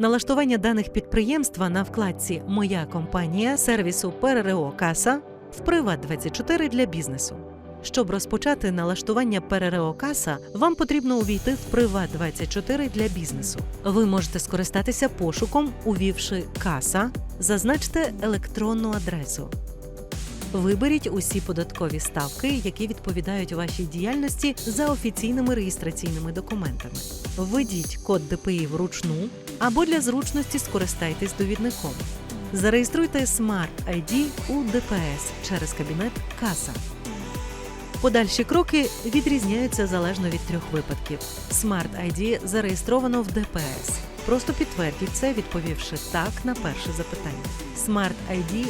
Налаштування даних підприємства на вкладці Моя компанія сервісу ПРРО Каса в Приват24 для бізнесу. Щоб розпочати налаштування ПРРО Каса, вам потрібно увійти в Приват24 для бізнесу. Ви можете скористатися пошуком, увівши каса, зазначте електронну адресу. Виберіть усі податкові ставки, які відповідають вашій діяльності за офіційними реєстраційними документами. Введіть код ДПІ вручну або для зручності скористайтесь довідником. Зареєструйте Smart ID у ДПС через кабінет Каса. Подальші кроки відрізняються залежно від трьох випадків. Smart ID зареєстровано в ДПС. Просто підтвердіть це, відповівши так на перше запитання. Smart ID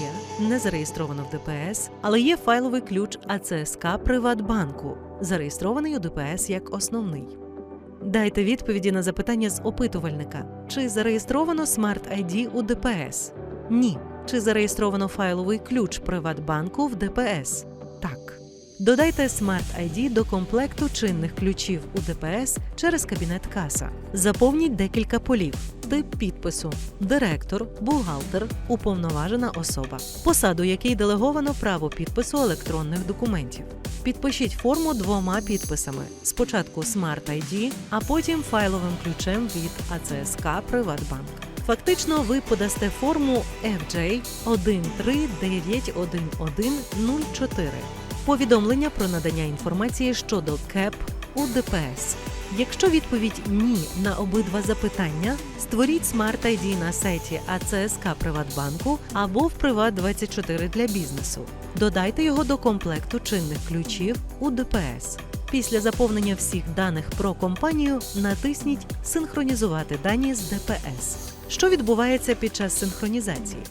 є, не зареєстровано в ДПС, але є файловий ключ АЦСК Приватбанку, зареєстрований у ДПС як основний. Дайте відповіді на запитання з опитувальника: чи зареєстровано Smart ID у ДПС? Ні. Чи зареєстровано файловий ключ Приватбанку в ДПС? Додайте Smart ID до комплекту чинних ключів у ДПС через кабінет каса. Заповніть декілька полів: тип підпису, директор, бухгалтер, уповноважена особа, посаду, якій делеговано право підпису електронних документів. Підпишіть форму двома підписами: спочатку Smart ID, а потім файловим ключем від АЦСК Приватбанк. Фактично, ви подасте форму FJ 1391104 повідомлення про надання інформації щодо КЕП у ДПС. Якщо відповідь ні на обидва запитання, створіть Smart ID на сайті АЦСК Приватбанку або в Приват24 для бізнесу. Додайте його до комплекту чинних ключів у ДПС. Після заповнення всіх даних про компанію натисніть Синхронізувати дані з ДПС. Що відбувається під час синхронізації?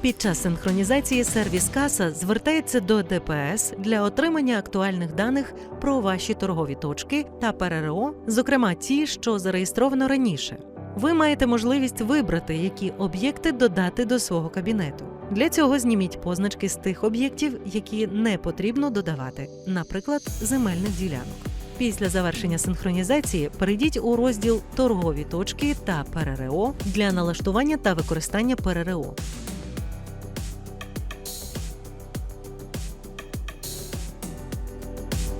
Під час синхронізації сервіс каса звертається до ДПС для отримання актуальних даних про ваші торгові точки та ПРРО, зокрема ті, що зареєстровано раніше. Ви маєте можливість вибрати, які об'єкти додати до свого кабінету. Для цього зніміть позначки з тих об'єктів, які не потрібно додавати, наприклад, земельних ділянок. Після завершення синхронізації перейдіть у розділ Торгові точки та ПРРО для налаштування та використання ПРРО.